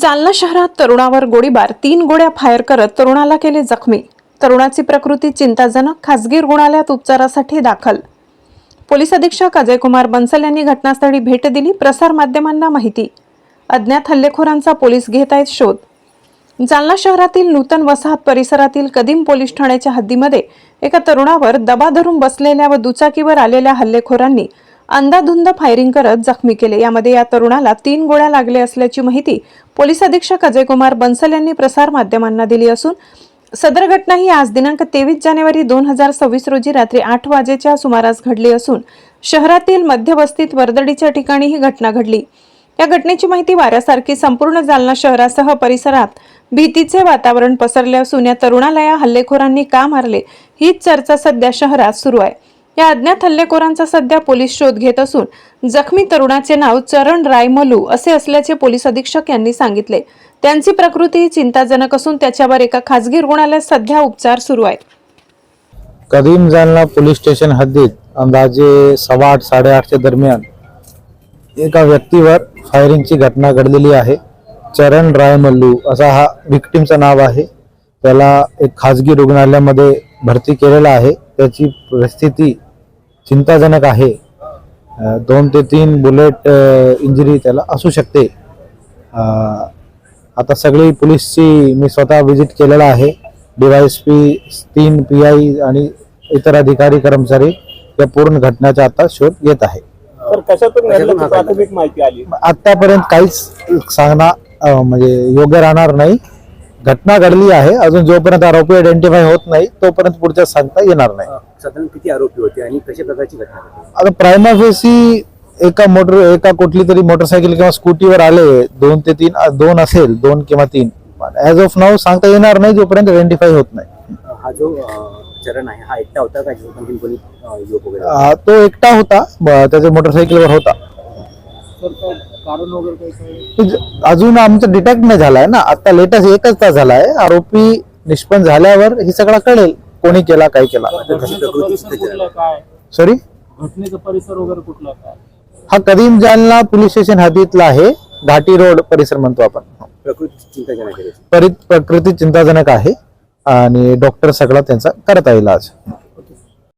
जालना शहरात तरुणावर गोळीबार. तीन गोळ्या फायर करत तरुणाला केले जखमी. तरुणाची प्रकृती चिंताजनक खासगी रुग्णालयात उपचारासाठी दाखल. पोलीस अधीक्षक अजयकुमार बन्सल यांनी घटनास्थळी भेट दिली प्रसार माध्यमांना माहिती. अज्ञात हल्लेखोरांचा पोलीस घेत आहेत शोध. जालना शहरातील नूतन वसाहत परिसरातील कदीम पोलीस ठाण्याच्या हद्दीमध्ये एका तरुणावर दबा धरून बसलेल्या व दुचाकीवर आलेल्या हल्लेखोरांनी अंधाधुंद फायरिंग करत जखमी केले. यामध्ये या तरुणाला तीन गोळ्या लागले असल्याची माहिती पोलीस अधीक्षक अजयकुमार बन्सल यांनी प्रसार माध्यमांना दिली असून सदर घटना ही आज दिनांक तेवीस जानेवारी दोन हजार सव्वीस रोजी रात्री आठ वाजेच्या सुमारास घडली असून शहरातील मध्यवस्तीत वर्दडीच्या ठिकाणी ही घटना घडली. या घटनेची माहिती वाऱ्यासारखी संपूर्ण जालना शहरासह परिसरात भीतीचे वातावरण पसरले असून या तरुणाला या हल्लेखोरांनी का मारले? हीच चर्चा सध्या शहरात सुरू आहे. या अज्ञात हल्लेखोरांचा सध्या पोलीस शोध घेत असून जखमी तरुणाचे नाव चरण रायमलू असे असल्याचे पोलीस अधीक्षक यांनी सांगितले. त्यांची प्रकृती चिंताजनक असून त्याच्यावर एका खासगी रुग्णालयात सध्या उपचार सुरू आहेत. कदीम जालना पोलीस स्टेशन हद्दीत अंदाजे सव्वा आठ साडेआठच्या दरम्यान एका व्यक्तीवर फायरिंगची घटना घडलेली आहे. चरण रायमल्लू असा हा विक्टीमचं नाव आहे. त्याला एक खाजगी रुग्णालयामध्ये भरती केलेला आहे. त्याची परिस्थिती चिंताजनक आहे. दोन ते तीन बुलेट इंजुरी त्याला असू शकते. आता सगळी पोलीसची मी स्वतः व्हिजिट केलेला आहे. डीवायस पी तीन पी आय आणि इतर अधिकारी कर्मचारी या पूर्ण घटनेचा आता शोध घेत आहे. आतापर्यंत काहीच सांगणं म्हणजे योग्य राहणार नाही. घटना घडली आहे. अजून जोपर्यंत आरोपी आयडेंटिफाय होत नाही तोपर्यंत पुढच्या सांगता येणार नाही. साधारण किती आरोपी होते आणि कशा प्रकारची घटना घडली? आता प्रायमाफेसी एका मोटर एका कुठली तरी मोटरसायकल किंवा स्कूटीवर आले दोन ते तीन अ, दोन असेल दोन किंवा तीन. ऍज ऑफ नाव सांगता येणार नाही जोपर्यंत आयडेंटिफाय होत नाही. हा जो अं, चरण आहे हा एकटा होता का? आणखी कोणी अं, युवक वगैरे? अ, तो एकटा होता ब- त्याच्या मोटरसायकलवर होता. कारण वगैरे काही ते ज- अजून आमचं डिटेक्ट नाही झालाय ना. आता लेटेस्ट एकच तास झालाय. आरोपी निष्पन्न झाल्यावर हे सगळं कळेल कोणी केला काय केला. सॉरी घटनेचा परिसर वगैरे कुठला काय? हा कदीम जालना पोलीस स्टेशन हद्दीतला आहे. घाटी रोड परिसर म्हणतो आपण. प्रकृती चिंताजनक आहे त्याची. परि प्रकृती चिंताजनक आहे. आणि डॉक्टर सगळा त्यांचा करता येईल आज.